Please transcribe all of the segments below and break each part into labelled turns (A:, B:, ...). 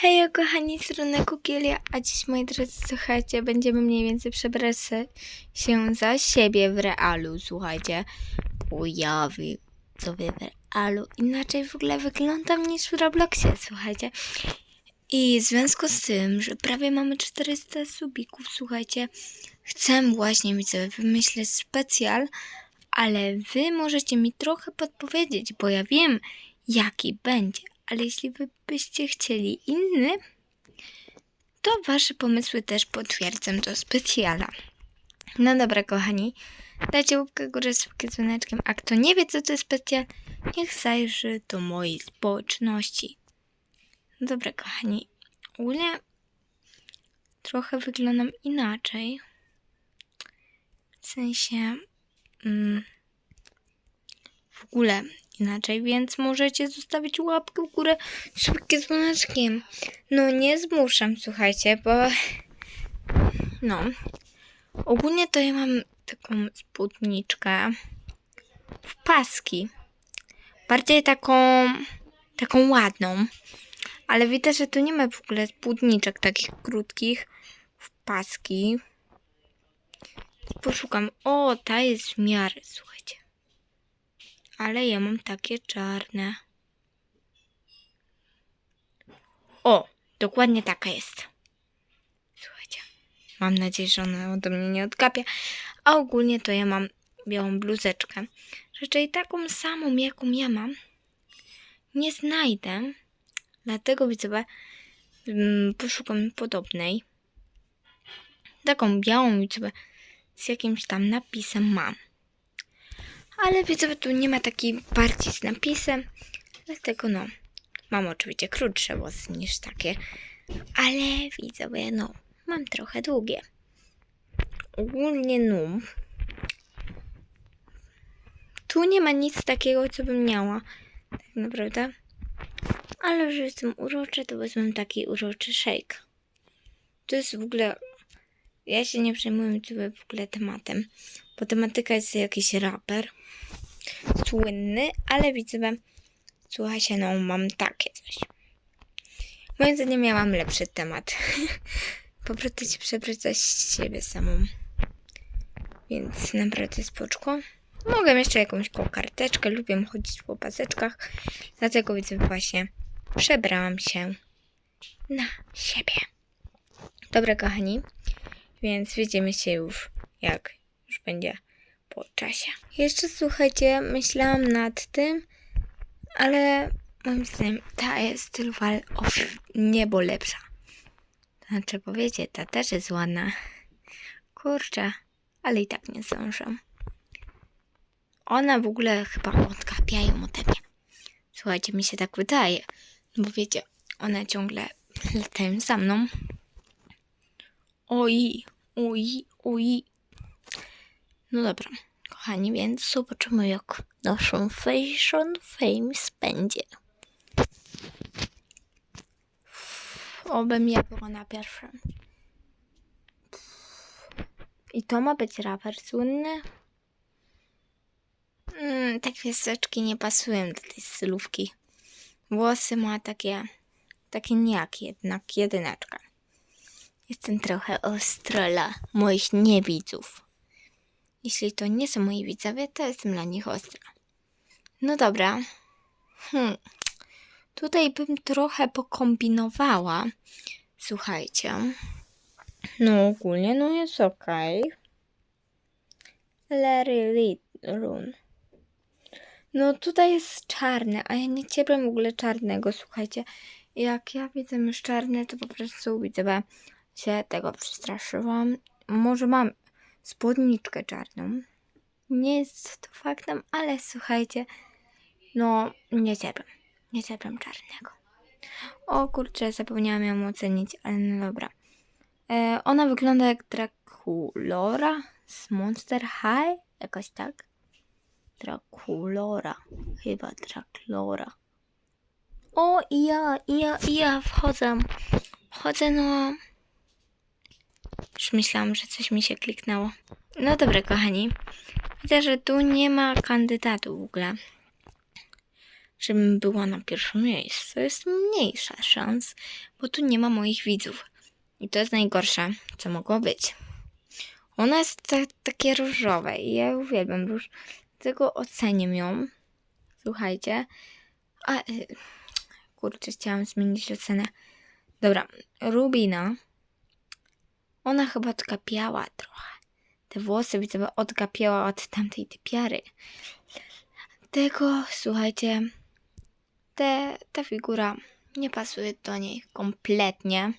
A: Hej, kochani, strony Kukielia, a dziś, moi drodzy, słuchajcie, będziemy mniej więcej przebrać się za siebie w realu, słuchajcie. Pojawił sobie w realu. Inaczej w ogóle wyglądam niż w Robloxie, słuchajcie. I w związku z tym, że prawie mamy 400 subików, słuchajcie, chcę właśnie mi sobie wymyśleć specjal, ale wy możecie mi trochę podpowiedzieć, bo ja wiem, jaki będzie. Ale jeśli wy byście chcieli inny, to wasze pomysły też potwierdzam do specjala. No dobra, kochani, dajcie łapkę górę z dzwoneczkiem, a kto nie wie, co to jest specjal, niech zajrzy do mojej społeczności. No dobra, kochani, ogólnie trochę wyglądam inaczej. W sensie... Mm, w ogóle inaczej, więc możecie zostawić łapkę w górę z dzwoneczkiem. No nie zmuszam, słuchajcie, bo no ogólnie to ja mam taką spódniczkę w paski. Bardziej taką taką ładną. Ale widać, że tu nie ma w ogóle spódniczek takich krótkich w paski. Poszukam. O, ta jest w miarę, słuchajcie. Ale ja mam takie czarne. O, dokładnie taka jest. Słuchajcie. Mam nadzieję, że ona ode mnie nie odkapia. A ogólnie to ja mam białą bluzeczkę. Raczej taką samą, jaką ja mam, nie znajdę. Dlatego widzowie mm, poszukam podobnej. Taką białą widzowie z jakimś tam napisem mam. Ale widzowie tu nie ma takiej bardziej z napisem. Dlatego no, mam oczywiście krótsze włosy niż takie. Ale widzowie, no, mam trochę długie. Ogólnie no. Tu nie ma nic takiego, co bym miała. Tak naprawdę. Ale że jestem urocza, to wezmę taki uroczy shake. To jest w ogóle... Ja się nie przejmuję w ogóle tematem, bo tematyka jest jakiś raper słynny, ale widzę, słuchajcie, no mam takie coś. Moim zdaniem miałam lepszy temat. po prostu przebrać siebie samą. Więc naprawdę spoczko. Mogę jeszcze jakąś kokardeczkę, lubię chodzić po paseczkach, dlatego widzę właśnie przebrałam się na siebie. Dobra, kochani, więc widzimy się już, jak już będzie po czasie. Jeszcze słuchajcie, myślałam nad tym, ale moim zdaniem ta jest stylowa o niebo lepsza. Znaczy, powiecie, ta też jest ładna. Kurczę, ale i tak nie zdążę. Ona w ogóle chyba odkapiają ode mnie. Słuchajcie, mi się tak wydaje. No bo wiecie, one ciągle latają za mną. Oj, oj, oj. No dobra, kochani, więc zobaczymy jak naszą Fashion Fame spędzie. Obym ja była na pierwszym. I to ma być raper słynny? Mm, te kwiateczki nie pasują do tej stylówki. Włosy ma takie, takie nijak jednak, jedyneczka. Jestem trochę ostra dla moich niewidzów. Jeśli to nie są moi widzowie, to jestem dla nich ostra. No dobra. Hmm. Tutaj bym trochę pokombinowała. Słuchajcie. No ogólnie no jest okej. Larry Run. No tutaj jest czarne, a ja nie cierpię w ogóle czarnego, słuchajcie. Jak ja widzę już czarne, to po prostu widzę, się tego przestraszyłam. Może mam spódniczkę czarną. Nie jest to faktem, ale słuchajcie, no nie cierpię. Nie cierpię czarnego. O kurczę, zapomniałam ją ocenić, ale no dobra. E, ona wygląda jak Draculora z Monster High, jakoś tak. Draculora, chyba Draculora. O, i ja, i ja, i ja wchodzę. Wchodzę, no. Już myślałam, że coś mi się kliknęło. No dobra, kochani. Widzę, że tu nie ma kandydatu w ogóle. żebym była na pierwszym miejscu. Jest mniejsza szans, bo tu nie ma moich widzów. I to jest najgorsze, co mogło być. Ona jest ta, takie różowe i ja uwielbiam róż. Dlatego ocenię ją. Słuchajcie. A, y, kurczę, chciałam zmienić ocenę. Dobra, Rubina. Ona chyba odgapiała trochę. Te włosy widzę, odgapiała od tamtej typiary. Tego, słuchajcie, te, ta figura nie pasuje do niej kompletnie,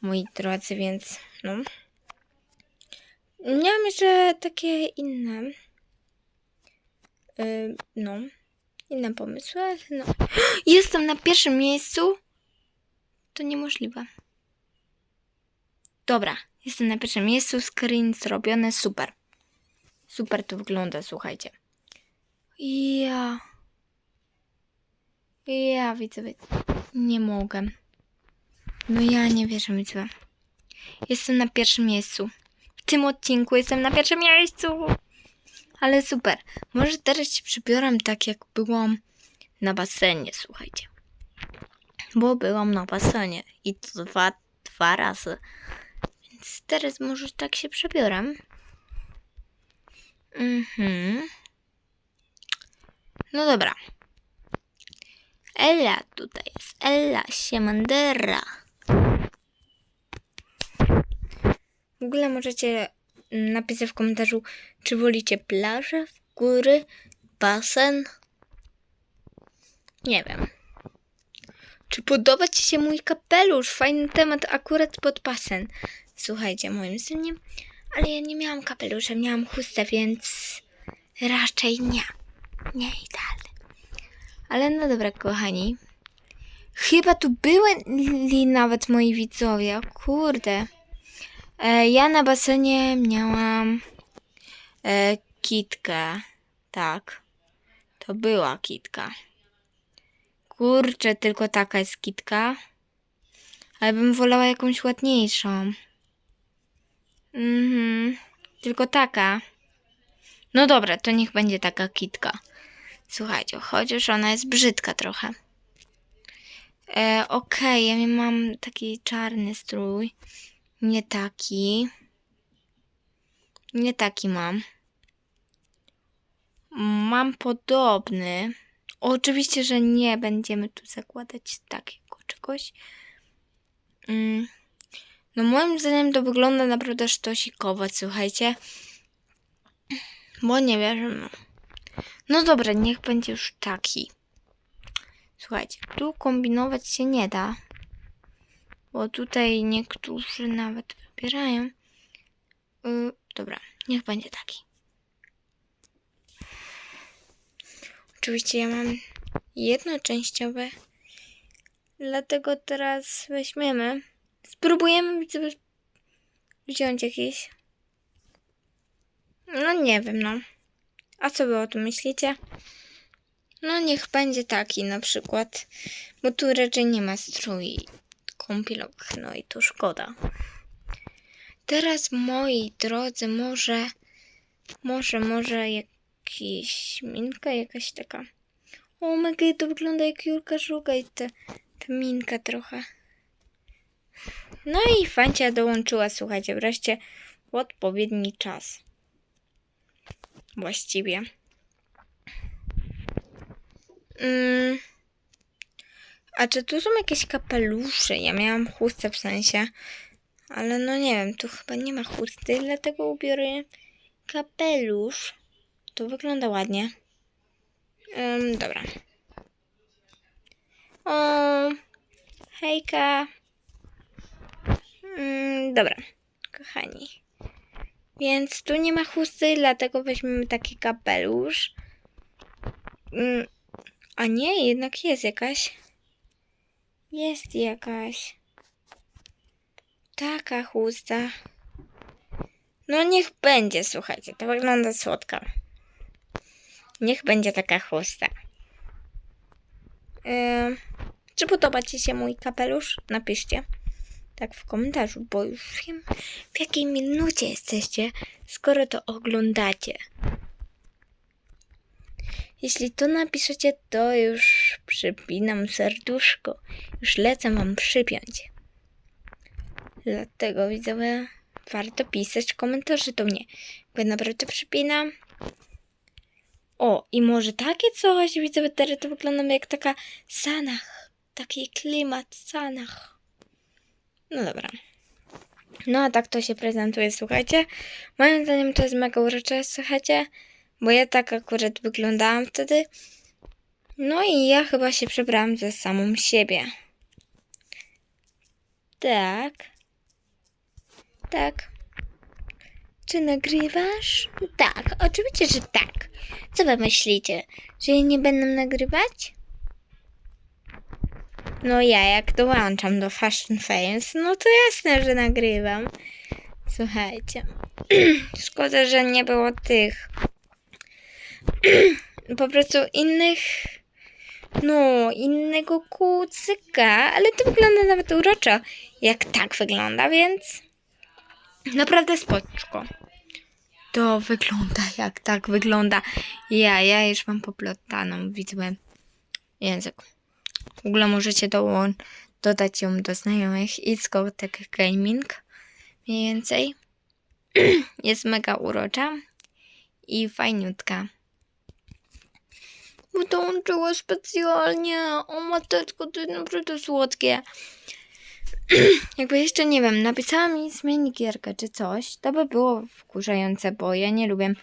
A: moi drodzy, więc no. Miałam jeszcze takie inne, yy, no, inne pomysły, no. Jestem na pierwszym miejscu? To niemożliwe. Dobra, jestem na pierwszym miejscu, screen zrobione, super. Super to wygląda, słuchajcie. Ja. Ja widzę, nie mogę. No ja nie wierzę, widzę. Jestem na pierwszym miejscu. W tym odcinku jestem na pierwszym miejscu. Ale super. Może teraz się przybieram tak, jak byłam na basenie, słuchajcie. Bo byłam na basenie i to dwa, dwa razy. Teraz może tak się przebieram. Mhm. No dobra. Ella tutaj jest. Ella Siemandera. W ogóle możecie napisać w komentarzu, czy wolicie plażę, góry, basen. Nie wiem. Czy podoba Ci się mój kapelusz? Fajny temat akurat pod basen. Słuchajcie, moim zdaniem. Ale ja nie miałam kapelusza, miałam chustę, więc raczej nie. Nie idealny. Ale no dobra, kochani. Chyba tu byli nawet moi widzowie. Kurde. E, ja na basenie miałam e, kitkę. Tak. To była kitka. Kurczę, tylko taka jest kitka. Ale bym wolała jakąś ładniejszą. Mhm. Tylko taka. No dobra, to niech będzie taka kitka. Słuchajcie, chociaż ona jest brzydka trochę. E, Okej, okay, ja mam taki czarny strój. Nie taki. Nie taki mam. Mam podobny. Oczywiście, że nie będziemy tu zakładać takiego czegoś. Mm. No moim zdaniem to wygląda naprawdę sztosikowo, słuchajcie. Bo nie wiem. No dobra, niech będzie już taki. Słuchajcie, tu kombinować się nie da. Bo tutaj niektórzy nawet wybierają. Yy, dobra, niech będzie taki. Oczywiście ja mam jednoczęściowe. Dlatego teraz weźmiemy. Spróbujemy wziąć jakieś. No nie wiem, no. A co wy o tym myślicie? No niech będzie taki na przykład, bo tu raczej nie ma strój kąpielok, no i to szkoda. Teraz moi drodzy, może, może, może jakiś minka, jakaś taka. O mega, to wygląda jak Julka Żuga i ta, ta minka trochę. No i Fancia dołączyła, słuchajcie, wreszcie w odpowiedni czas właściwie. Mm. A czy tu są jakieś kapelusze? Ja miałam chustę w sensie. Ale no nie wiem, tu chyba nie ma chusty, dlatego ubiorę kapelusz. To wygląda ładnie. Um, dobra. O, hejka. Um, dobra, kochani. Więc tu nie ma chusty, dlatego weźmiemy taki kapelusz. Mm, a nie, jednak jest jakaś. Jest jakaś. Taka chusta. No niech będzie, słuchajcie, to wygląda słodko. Niech będzie taka chusta. Yy, czy podoba Ci się mój kapelusz? Napiszcie tak w komentarzu, bo już wiem w jakiej minucie jesteście, skoro to oglądacie. Jeśli to napiszecie, to już przypinam serduszko. Już lecę wam przypiąć. Dlatego widzowie, warto pisać komentarze do mnie. Bo ja naprawdę przypinam. O, i może takie coś, widzowie, teraz to wygląda jak taka Sanach. Taki klimat Sanach. No dobra. No a tak to się prezentuje, słuchajcie. Moim zdaniem to jest mega urocze, słuchajcie. Bo ja tak akurat wyglądałam wtedy. No i ja chyba się przebrałam ze samą siebie. Tak. Tak. Czy nagrywasz? Tak, oczywiście, że tak. Co wy myślicie? Że ja nie będę nagrywać? No ja jak dołączam do Fashion Fames, no to jasne, że nagrywam. Słuchajcie. Szkoda, że nie było tych po prostu innych no, innego kucyka, ale to wygląda nawet uroczo, jak tak wygląda, więc naprawdę spoczko. To wygląda jak tak wygląda. Ja, ja już mam poplotaną, widzę język. W ogóle możecie dołą- dodać ją do znajomych. It's tak Gaming. Mniej więcej. Jest mega urocza i fajniutka. Bo dołączyła specjalnie. O mateczko, to jest naprawdę słodkie. Jakby jeszcze nie wiem, napisała mi zmień gierkę czy coś, to by było wkurzające, bo ja nie lubię.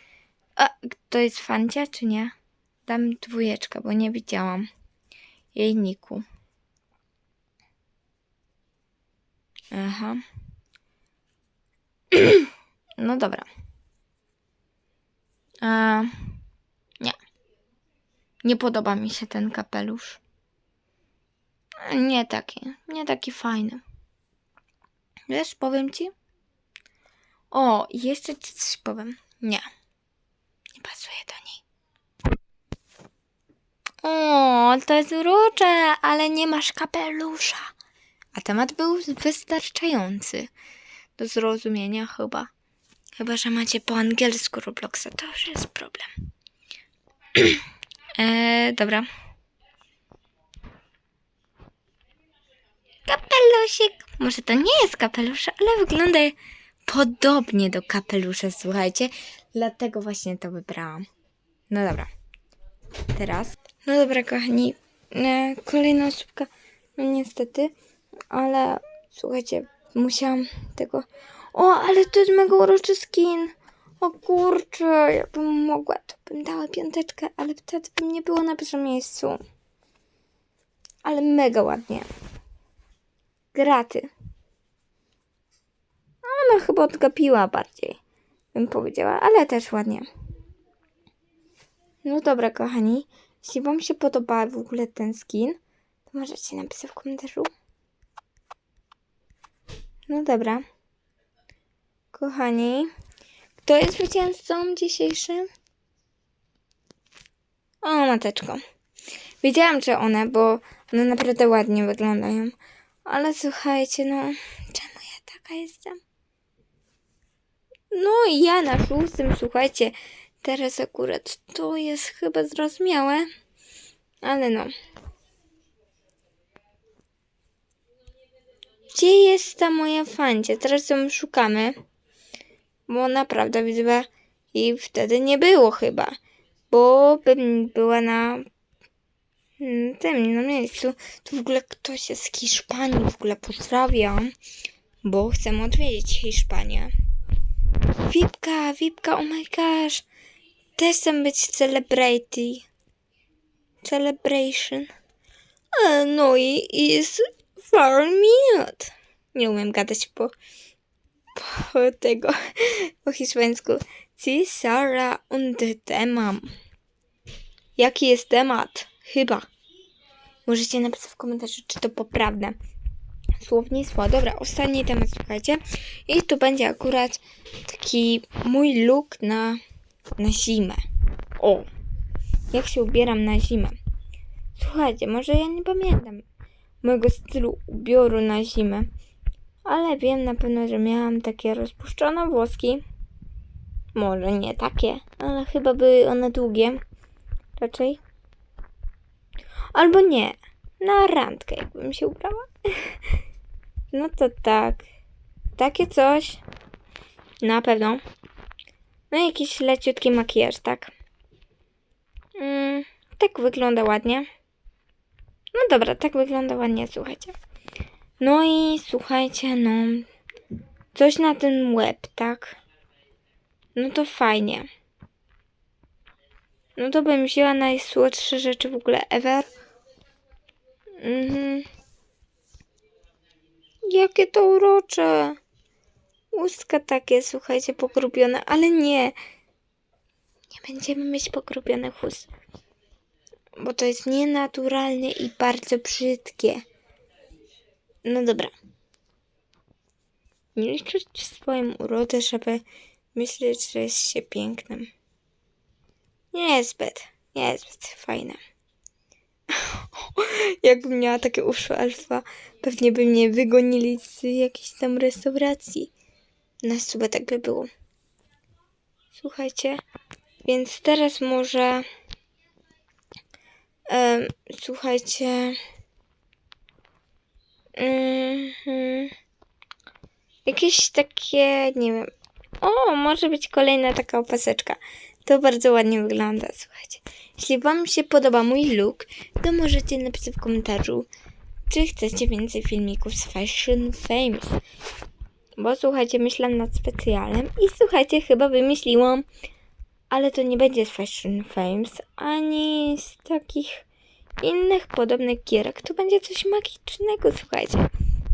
A: A, to jest fancia czy nie? Dam dwójeczkę, bo nie widziałam jej niku. Aha. No dobra. A, nie. Nie podoba mi się ten kapelusz. Nie taki, nie taki fajny. Wiesz, powiem ci? O, jeszcze ci coś powiem. Nie. Nie pasuje do niej. O, to jest urocze, ale nie masz kapelusza. A temat był wystarczający do zrozumienia chyba. Chyba, że macie po angielsku Robloxa, to już jest problem. eee, dobra. Kapelusik. Może to nie jest kapelusz, ale wygląda podobnie do kapelusza, słuchajcie. Dlatego właśnie to wybrałam. No dobra. Teraz. No dobra, kochani. E, kolejna osóbka. No niestety. Ale słuchajcie, musiałam tego... O, ale to jest mega uroczy skin. O kurczę, jakbym mogła, to bym dała piąteczkę, ale wtedy bym nie było na pierwszym miejscu. Ale mega ładnie. Graty. Ona chyba odgapiła bardziej, bym powiedziała, ale też ładnie. No dobra, kochani. Jeśli Wam się podoba w ogóle ten skin, to możecie napisać w komentarzu. No dobra. Kochani, kto jest zwycięzcą dzisiejszym? O, mateczko. Wiedziałam, że one, bo one naprawdę ładnie wyglądają. Ale słuchajcie, no, czemu ja taka jestem? No i ja na szóstym, słuchajcie, teraz akurat to jest chyba zrozumiałe, ale no. Gdzie jest ta moja fancia? Teraz ją szukamy, bo naprawdę widzę, i wtedy nie było chyba, bo bym była na mm, tym, na miejscu. To w ogóle ktoś jest z Hiszpanii, w ogóle pozdrawiam, bo chcę odwiedzić Hiszpanię. Wipka, Wipka, oh my gosh. Też chcę być celebrity. Celebration. No i is for minute. Nie umiem gadać po, po tego, po hiszpańsku. Ci Sara und temat. Jaki jest temat? Chyba. Możecie napisać w komentarzu, czy to poprawne słownictwo. Dobra, ostatni temat, słuchajcie. I tu będzie akurat taki mój look na, na zimę. O, jak się ubieram na zimę. Słuchajcie, może ja nie pamiętam mojego stylu ubioru na zimę, ale wiem na pewno, że miałam takie rozpuszczone włoski. Może nie takie, ale chyba były one długie. Raczej. Albo nie. Na randkę, jakbym się ubrała. No to tak. Takie coś. Na pewno. No i jakiś leciutki makijaż, tak? Mm, tak wygląda ładnie. No dobra, tak wygląda ładnie, słuchajcie. No i słuchajcie, no. Coś na ten łeb, tak? No to fajnie. No to bym wzięła najsłodsze rzeczy w ogóle ever. Mhm. Jakie to urocze. Ustka takie, słuchajcie, pogrubione, ale nie. Nie będziemy mieć pogrubionych ust. Bo to jest nienaturalne i bardzo brzydkie. No dobra. Nie liczyć swoją urodę, żeby myśleć, że jest się pięknym. Nie jest zbyt, nie jest zbyt fajne. Jakbym miała takie uszy alfa, pewnie by mnie wygonili z jakiejś tam restauracji. Na sobie tak by było. Słuchajcie, więc teraz może. em, słuchajcie. Mhm. jakieś takie, nie wiem. O, może być kolejna taka opaseczka. To bardzo ładnie wygląda, słuchajcie. Jeśli Wam się podoba mój look, to możecie napisać w komentarzu, czy chcecie więcej filmików z Fashion Fames. Bo słuchajcie, myślałam nad specjalem i słuchajcie, chyba wymyśliłam, ale to nie będzie z Fashion Fames, ani z takich innych podobnych gierek. To będzie coś magicznego, słuchajcie.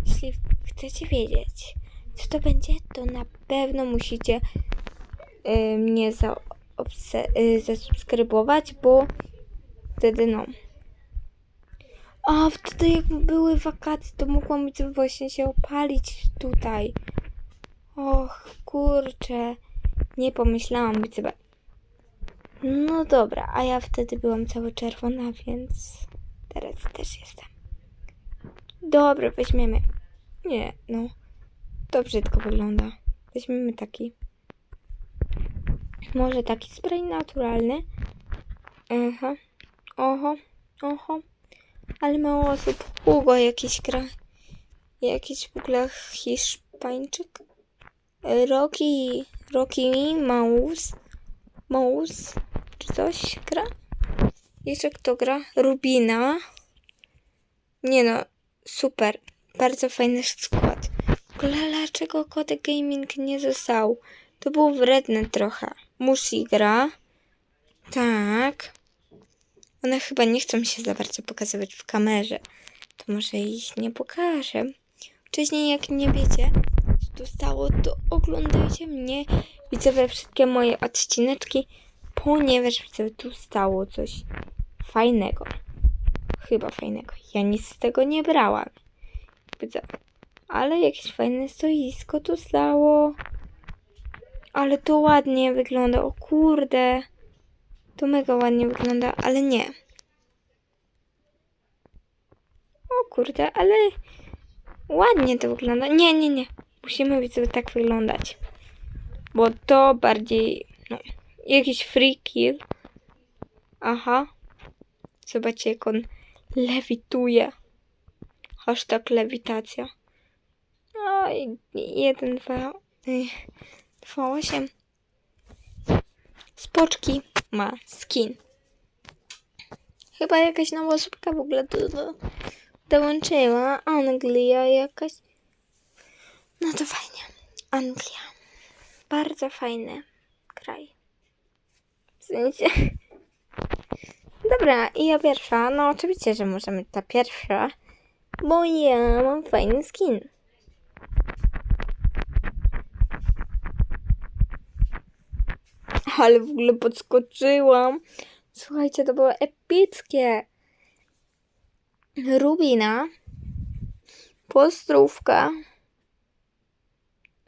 A: Jeśli chcecie wiedzieć, co to będzie, to na pewno musicie y, mnie zaobse- y, zasubskrybować, bo wtedy no. A wtedy jak były wakacje, to mogłam być właśnie się opalić tutaj. Och, kurczę. Nie pomyślałam być sobie. No dobra, a ja wtedy byłam cała czerwona, więc teraz też jestem. Dobra, weźmiemy. Nie, no. To brzydko wygląda. Weźmiemy taki. Może taki spray naturalny. Aha. Oho. Oho. Ale mało osób. Hugo jakiś gra. Jakiś w ogóle Hiszpańczyk. Rocky. Rocky Mouse. Mouse. Czy coś gra? Jeszcze kto gra? Rubina. Nie no. Super. Bardzo fajny skład. W ogóle dlaczego Kodek Gaming nie został? To było wredne trochę. Musi gra. Tak. One chyba nie chcą się za bardzo pokazywać w kamerze. To może ich nie pokażę. Wcześniej, jak nie wiecie, co tu stało, to oglądajcie mnie. Widzowie, wszystkie moje odcineczki, ponieważ widzowie, tu stało coś fajnego. Chyba fajnego. Ja nic z tego nie brałam. Widzowie. Ale jakieś fajne stoisko tu stało. Ale to ładnie wygląda. O kurde. To mega ładnie wygląda, ale nie. O kurde, ale ładnie to wygląda. Nie, nie, nie. Musimy sobie tak wyglądać. Bo to bardziej, no, jakiś free kill. Aha. Zobaczcie, jak on lewituje. Hashtag lewitacja. No i jeden, dwa, y, dwa, osiem. Spoczki ma skin. Chyba jakaś nowa osóbka w ogóle do, do, dołączyła. Anglia jakaś. No to fajnie. Anglia. Bardzo fajny kraj. W sensie. Dobra, i ja pierwsza. No oczywiście, że możemy ta pierwsza. Bo ja mam fajny skin. Ale w ogóle podskoczyłam. Słuchajcie, to było epickie. Rubina. Postrówka.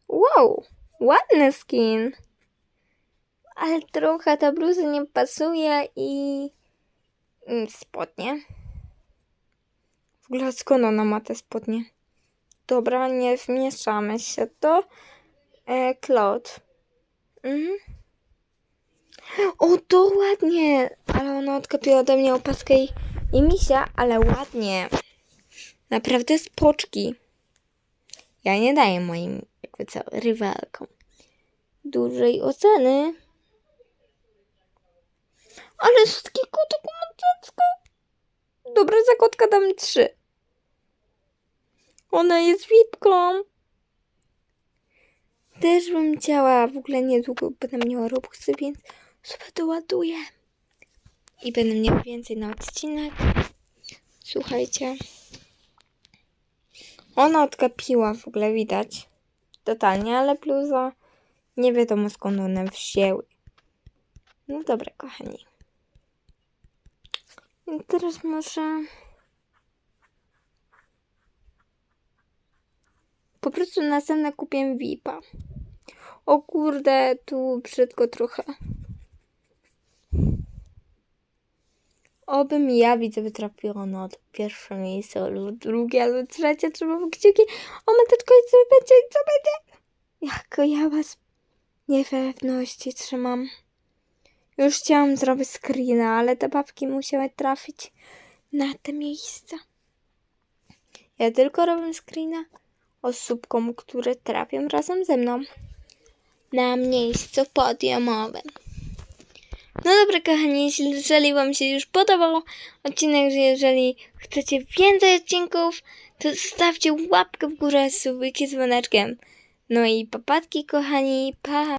A: Wow, ładny skin. Ale trochę ta bluza nie pasuje i spodnie. W ogóle skąd ona ma te spodnie? Dobra, nie wmieszamy się. To e. Mhm. O, to ładnie! Ale ona odkopiła ode mnie opaskę i, i misia, ale ładnie. Naprawdę spoczki. Ja nie daję moim, jakby co, rywalkom dużej oceny. Ale słodki kotek ma dziecko. Dobra, za kotka dam trzy. Ona jest wipką. Też bym chciała, w ogóle niedługo będę miała Robuxy, więc sobie doładuję. I będę miała więcej na odcinek. Słuchajcie. Ona odkapiła, w ogóle widać. Totalnie, ale bluza nie wiadomo skąd one wzięły. No dobra, kochani. I teraz może... Po prostu następne kupię VIPa. O kurde, tu brzydko trochę. Obym ja widzę wytrafiła na to pierwsze miejsce, albo drugie, albo trzecie, trzeba w kciuki. O mateczko, i co będzie, i co będzie? Jak ja was niepewności trzymam. Już chciałam zrobić screena, ale te babki musiały trafić na te miejsca. Ja tylko robię screena osóbkom, które trafią razem ze mną na miejscu podiumowym. No dobra, kochani, jeżeli Wam się już podobał odcinek, że jeżeli chcecie więcej odcinków, to zostawcie łapkę w górę, subiki z dzwoneczkiem. No i papatki, kochani, pa!